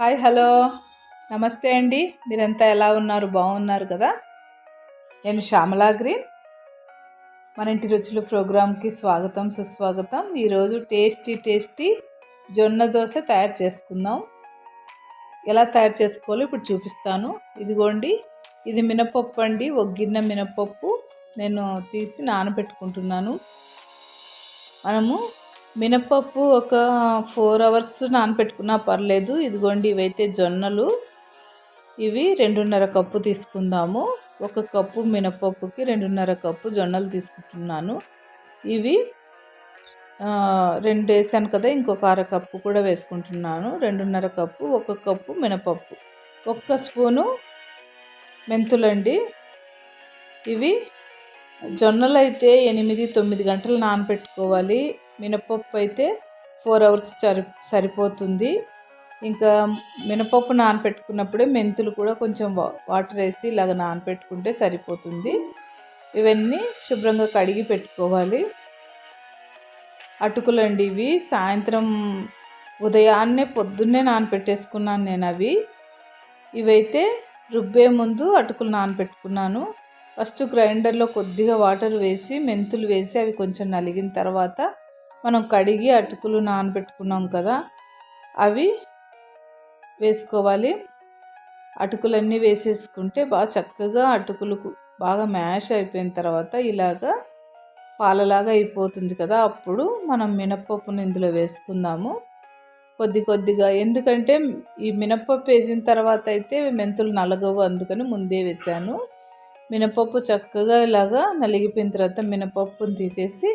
Hi hello. నమస్తే అండి. మీరంతా ఎలా ఉన్నారు? బాగున్నారు కదా? నేను శ్యామలా గ్రీన్. మన ఇంటి రుచులు ప్రోగ్రాంకి స్వాగతం సుస్వాగతం. ఈరోజు టేస్టీ టేస్టీ జొన్న దోశ తయారు చేసుకుందాం. ఎలా తయారు చేసుకోవాలో ఇప్పుడు చూపిస్తాను. ఇదిగోండి ఇది మినపప్పు అండి. ఒక గిన్నె మినపప్పు నేను తీసి నానబెట్టుకుంటున్నాను. మనము మినపప్పు ఒక ఫోర్ అవర్స్ నానబెట్టుకున్నా పర్లేదు. ఇదిగోండి ఇవైతే జొన్నలు. ఇవి రెండున్నర కప్పు తీసుకుందాము. ఒక కప్పు మినపప్పుకి రెండున్నర కప్పు జొన్నలు తీసుకుంటున్నాను. ఇవి రెండు వేసాను కదా ఇంకొక అర కప్పు కూడా వేసుకుంటున్నాను. రెండున్నర కప్పు ఒక కప్పు మినపప్పు. ఒక్క స్పూను మెంతులండి. ఇవి జొన్నలు అయితే ఎనిమిది తొమ్మిది గంటలు నానబెట్టుకోవాలి మినపప్పు అయితే ఫోర్ అవర్స్ సరి సరిపోతుంది. ఇంకా మినపప్పు నానబెట్టుకున్నప్పుడే మెంతులు కూడా కొంచెం వా- వాటర్ వేసి ఇలాగ నానబెట్టుకుంటే సరిపోతుంది. ఇవన్నీ శుభ్రంగా కడిగి పెట్టుకోవాలి. అటుకులండి ఇవి. సాయంత్రం ఉదయాన్నే పొద్దున్నే నానబెట్టేసుకున్నాను నేను అవి. ఇవైతే రుబ్బే ముందు అటుకులు నానబెట్టుకున్నాను ఫస్ట్ గ్రైండర్లో కొద్దిగా వాటర్ వేసి మెంతులు వేసి అవి కొంచెం నలిగిన తర్వాత మనం కడిగి అటుకులు నానబెట్టుకున్నాం కదా అవి వేసుకోవాలి. అటుకులన్నీ వేసేసుకుంటే బాగా చక్కగా అటుకులు బాగా మ్యాష్ అయిపోయిన తర్వాత ఇలాగా పాలలాగా అయిపోతుంది కదా అప్పుడు మనం మినప్పప్పును ఇందులో వేసుకుందాము. కొద్ది కొద్దిగా ఎందుకంటే ఈ మినప్పప్పు వేసిన తర్వాత అయితే మెంతులు నలగవు అందుకని ముందే వేసాను. మినపప్పు చక్కగా ఇలాగా నలిగిపోయిన తర్వాత మినపప్పుని తీసేసి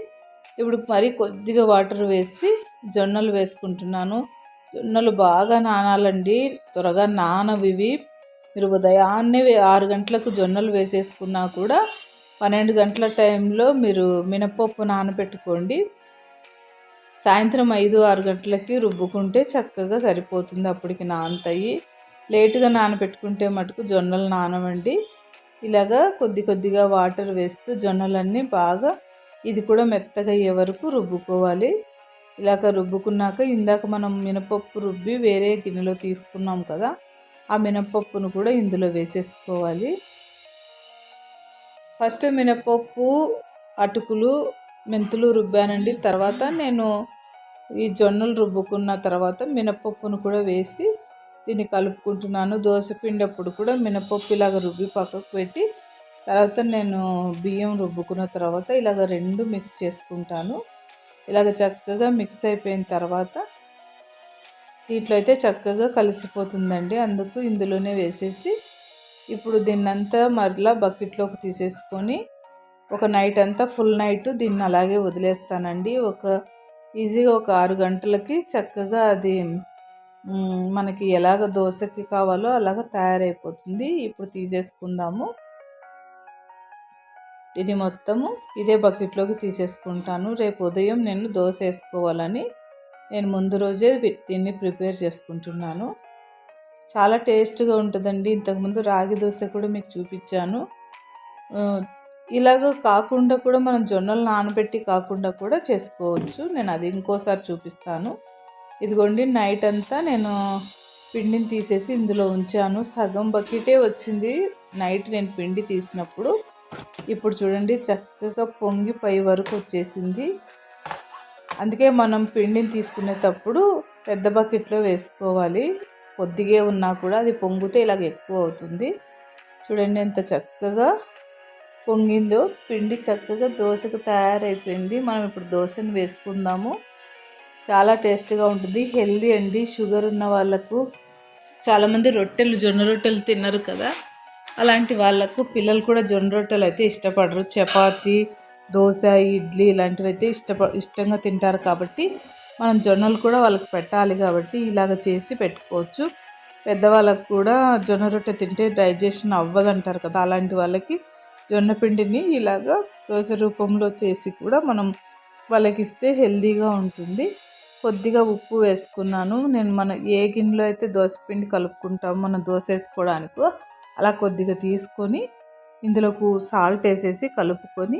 ఇప్పుడు మరి కొద్దిగా వాటర్ వేసి జొన్నలు వేసుకుంటున్నాను. జొన్నలు బాగా నానాలండి. త్వరగా నానవి ఇవి మీరు ఉదయాన్నే ఆరు గంటలకు జొన్నలు వేసేసుకున్నా కూడా పన్నెండు గంటల టైంలో మీరు మినపప్పు నానబెట్టుకోండి సాయంత్రం ఐదు ఆరు గంటలకి రుబ్బుకుంటే చక్కగా సరిపోతుంది అప్పటికి నానతాయి. లేటుగా నానబెట్టుకుంటే మటుకు జొన్నలు నానవండి. ఇలాగా కొద్ది కొద్దిగా వాటర్ వేస్తూ జొన్నలన్నీ బాగా ఇది కూడా మెత్తగా అయ్యే వరకు రుబ్బుకోవాలి. ఇలాగ రుబ్బుకున్నాక ఇందాక మనం మినపప్పు రుబ్బి వేరే గిన్నెలో తీసుకున్నాం కదా ఆ మినపప్పును కూడా ఇందులో వేసేసుకోవాలి. ఫస్ట్ మినపప్పు అటుకులు మెంతులు రుబ్బానండి. తర్వాత నేను ఈ జొన్నలు రుబ్బుకున్న తర్వాత మినపప్పును కూడా వేసి దీన్ని కలుపుకుంటున్నాను. దోశ పిండి అప్పుడు కూడా మినపప్పు ఇలాగ రుబ్బి పక్కకు పెట్టి తర్వాత నేను బియ్యం రుబ్బుకున్న తర్వాత ఇలాగ రెండు మిక్స్ చేసుకుంటాను. ఇలాగ చక్కగా మిక్స్ అయిపోయిన తర్వాత దీంట్లో అయితే చక్కగా కలిసిపోతుందండి. అందుకు ఇందులోనే వేసేసి ఇప్పుడు దీన్నంతా మరలా బకెట్లోకి తీసేసుకొని ఒక నైట్ అంతా ఫుల్ నైట్ దీన్ని అలాగే వదిలేస్తానండి. ఒక ఈజీగా ఒక ఆరు గంటలకి చక్కగా అది మనకి ఎలాగ దోశకి కావాలో అలాగ తయారైపోతుంది. ఇప్పుడు తీసేసుకుందాము. ఇది మొత్తము ఇదే బకెట్లోకి తీసేసుకుంటాను. రేపు ఉదయం నేను దోశ వేసుకోవాలని నేను ముందు రోజే దీన్ని ప్రిపేర్ చేసుకుంటున్నాను. చాలా టేస్ట్గా ఉంటుందండి. ఇంతకుముందు రాగి దోశ కూడా మీకు చూపించాను. ఇలాగ కాకుండా కూడా మనం జొన్నలు నానబెట్టి కాకుండా కూడా చేసుకోవచ్చు. నేను అది ఇంకోసారి చూపిస్తాను. ఇదిగోండి నైట్ అంతా నేను పిండిని తీసేసి ఇందులో ఉంచాను. సగం బకెటే వచ్చింది. నైట్ నేను పిండి తీసినప్పుడు ఇప్పుడు చూడండి చక్కగా పొంగి పై వరకు వచ్చేసింది. అందుకే మనం పిండిని తీసుకునేటప్పుడు పెద్ద బకెట్లో వేసుకోవాలి. కొద్దిగా ఉన్నా కూడా అది పొంగితే ఇలాగ ఎక్కువ అవుతుంది. చూడండి ఎంత చక్కగా పొంగిందో. పిండి చక్కగా దోశకు తయారైపోయింది. మనం ఇప్పుడు దోశని వేసుకుందాము. చాలా టేస్ట్గా ఉంటుంది. హెల్దీ అండి. షుగర్ ఉన్న వాళ్ళకు చాలామంది రొట్టెలు జొన్న రొట్టెలు తిన్నారు కదా. అలాంటి వాళ్ళకు పిల్లలు కూడా జొన్న రొట్టెలు అయితే ఇష్టపడరు. చపాతి దోశ ఇడ్లీ ఇలాంటివి అయితే ఇష్టప ఇష్టంగా తింటారు కాబట్టి మనం జొన్నలు కూడా వాళ్ళకి పెట్టాలి కాబట్టి ఇలాగ చేసి పెట్టుకోవచ్చు. పెద్దవాళ్ళకు కూడా జొన్న రొట్టె తింటే డైజెషన్ అవ్వదంటారు కదా అలాంటి వాళ్ళకి జొన్న పిండిని ఇలాగ దోశ రూపంలో చేసి కూడా మనం వాళ్ళకి ఇస్తే హెల్దీగా ఉంటుంది. కొద్దిగా ఉప్పు వేసుకున్నాను. నేను మన ఏ గిన్నెలో అయితే దోశ పిండి కలుపుకుంటాం మనం దోశ వేసుకోవడానికి అలా కొద్దిగా తీసుకొని ఇందులోకి సాల్ట్ వేసేసి కలుపుకొని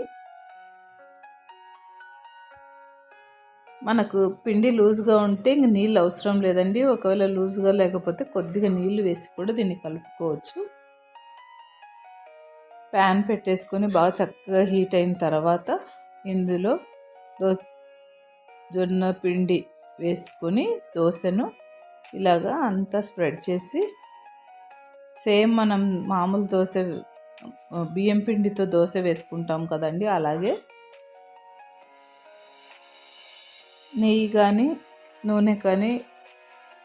మనకు పిండి లూజ్గా ఉంటే ఇంక నీళ్ళు అవసరం లేదండి. ఒకవేళ లూజ్గా లేకపోతే కొద్దిగా నీళ్ళు వేసి కూడా దీన్ని కలుపుకోవచ్చు. ప్యాన్ పెట్టేసుకొని బాగా చక్కగా హీట్ అయిన తర్వాత ఇందులో దోశ జొన్న పిండి వేసుకొని దోశను ఇలాగా అంతా స్ప్రెడ్ చేసి సేమ్ మనం మామూలు దోశ బియ్యం పిండితో దోశ వేసుకుంటాం కదండి అలాగే నెయ్యి కానీ నూనె కానీ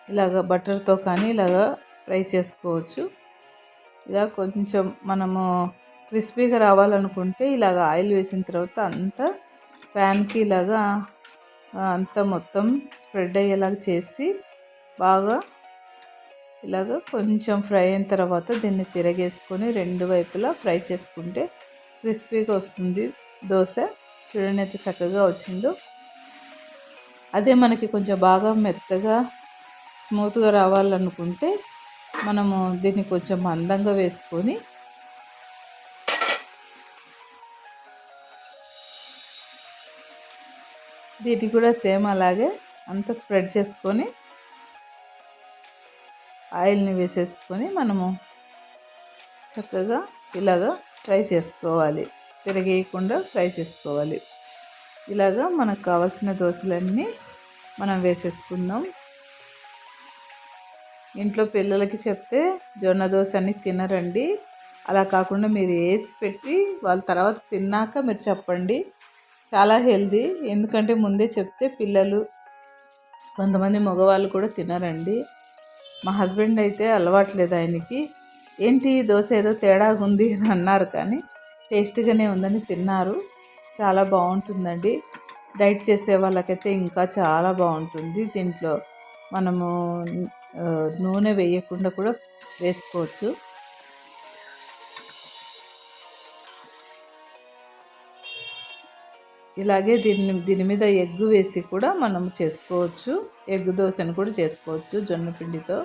ఇలాగ బటర్తో కానీ ఇలాగ ఫ్రై చేసుకోవచ్చు. ఇలా కొంచెం మనము క్రిస్పీగా రావాలనుకుంటే ఇలాగ ఆయిల్ వేసిన తర్వాత అంతా ప్యాన్కి ఇలాగా అంతా మొత్తం స్ప్రెడ్ అయ్యేలాగా చేసి బాగా ఇలాగ కొంచెం ఫ్రై అయిన తర్వాత దీన్ని తిరగేసుకొని రెండు వైపులా ఫ్రై చేసుకుంటే క్రిస్పీగా వస్తుంది దోశ. చూడండి అయితే చక్కగా వచ్చిందో. అదే మనకి కొంచెం బాగా మెత్తగా స్మూత్గా రావాలనుకుంటే మనము దీన్ని కొంచెం మందంగా వేసుకొని దీన్ని కూడా సేమ్ అలాగే అంతా స్ప్రెడ్ చేసుకొని ఆయిల్ని వేసేసుకొని మనము చక్కగా ఇలాగా ఫ్రై చేసుకోవాలి. తిరగేయకుండా ఫ్రై చేసుకోవాలి. ఇలాగా మనకు కావాల్సిన దోశలన్నీ మనం వేసేసుకుందాం. ఇంట్లో పిల్లలకి చెప్తే జొన్న దోశ అని తినరండి. అలా కాకుండా మీరు వేసి పెట్టి వాళ్ళ తర్వాత తిన్నాక మీరు చెప్పండి. చాలా హెల్దీ. ఎందుకంటే ముందే చెప్తే పిల్లలు కొంతమంది మగవాళ్ళు కూడా తినరండి. మా హస్బెండ్ అయితే అలవాట్లేదు ఆయనకి. ఏంటి దోశ ఏదో తేడాగా ఉంది అని అన్నారు కానీ టేస్ట్గానే ఉందని తిన్నారు. చాలా బాగుంటుందండి. డైట్ చేసే వాళ్ళకైతే ఇంకా చాలా బాగుంటుంది దీంట్లో. మనము నూనె వేయకుండా కూడా వేసుకోవచ్చు. ఇలాగే దీన్ని దీని మీద ఎగ్గు వేసి కూడా మనం చేసుకోవచ్చు. ఎగ్ దోశను కూడా చేసుకోవచ్చు జొన్న పిండితో.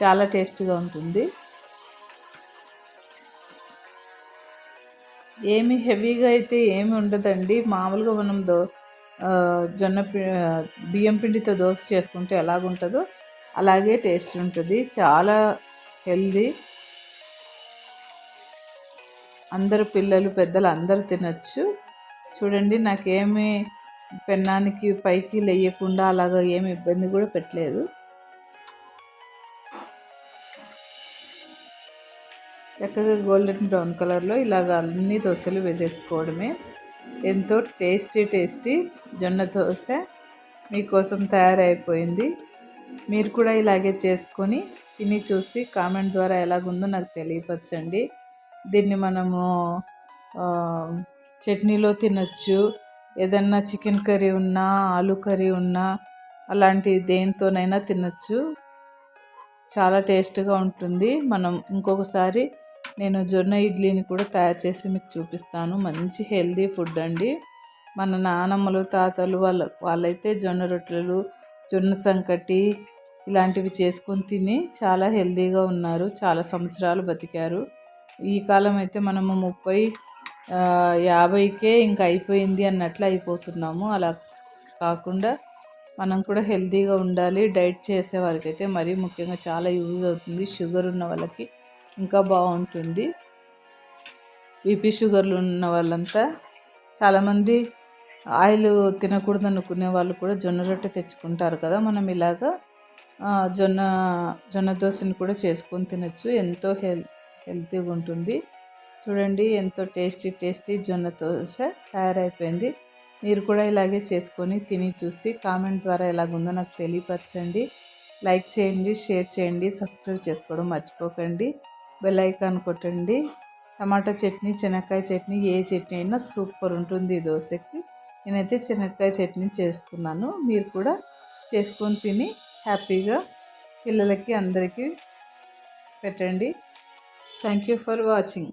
చాలా టేస్టీగా ఉంటుంది. ఏమి హెవీగా అయితే ఏమి ఉండదండి. మామూలుగా మనం దో జొన్న బియ్యం పిండితో దోశ చేసుకుంటే ఎలాగుంటుందో అలాగే టేస్ట్ ఉంటుంది. చాలా హెల్దీ. అందరు పిల్లలు పెద్దలు అందరు తినచ్చు. చూడండి నాకేమి పెన్నానికి పైకి లేయకుండా అలాగ ఏమి ఇబ్బంది కూడా పెట్టలేదు. చక్కగా గోల్డెన్ బ్రౌన్ కలర్లో ఇలాగ అన్ని దోశలు వేసేసుకోవడమే. ఎంతో టేస్టీ టేస్టీ జొన్న దోశ మీకోసం తయారైపోయింది. మీరు కూడా ఇలాగే చేసుకొని తిని చూసి కామెంట్ ద్వారా ఎలాగుందో నాకు తెలియపరచండి. దీన్ని మనము చట్నీలో తినచ్చు. ఏదన్నా చికెన్ కర్రీ ఉన్నా ఆలు కర్రీ ఉన్నా అలాంటి దేనితోనైనా తినచ్చు. చాలా టేస్ట్గా ఉంటుంది. మనం ఇంకొకసారి నేను జొన్న ఇడ్లీని కూడా తయారు చేసి మీకు చూపిస్తాను. మంచి హెల్దీ ఫుడ్ అండి. మన నానమ్మలు తాతలు వాళ్ళ వాళ్ళైతే జొన్న రొట్టెలు జొన్న సంకటి ఇలాంటివి చేసుకొని తిని చాలా హెల్దీగా ఉన్నారు. చాలా సంవత్సరాలు బతికారు. ఈ కాలం అయితే మనము ముప్పై యాభైకే ఇంకా అయిపోయింది అన్నట్లు అయిపోతున్నాము. అలా కాకుండా మనం కూడా హెల్తీగా ఉండాలి డైట్ చేసే వారికైతే మరీ ముఖ్యంగా చాలా యూజ్ అవుతుంది. షుగర్ ఉన్న వాళ్ళకి ఇంకా బాగుంటుంది. బీపీ షుగర్లు ఉన్న వాళ్ళంతా చాలామంది ఆయిల్ తినకూడదు అనుకునే వాళ్ళు కూడా జొన్న రొట్టె తెచ్చుకుంటారు కదా. మనం ఇలాగా జొన్న జొన్న దోశని కూడా చేసుకొని తినచ్చు. ఎంతో హెల్ హెల్తీగా ఉంటుంది. చూడండి ఎంతో టేస్టీ టేస్టీ జొన్న దోశ తయారైపోయింది. మీరు కూడా ఇలాగే చేసుకొని తిని చూసి కామెంట్ ద్వారా ఎలాగుందో నాకు తెలియపరచండి. లైక్ చేయండి షేర్ చేయండి సబ్స్క్రైబ్ చేసుకోవడం మర్చిపోకండి. బెల్ ఐకాన్ కొట్టండి. టమాటా చట్నీ శనక్కాయ చట్నీ ఏ చట్నీ అయినా సూపర్ ఉంటుంది ఈ దోశకి. నేనైతే చెనక్కాయ చట్నీ చేస్తున్నాను మీరు కూడా చేసుకొని తిని హ్యాపీగా పిల్లలకి అందరికీ పెట్టండి. Thank you for watching.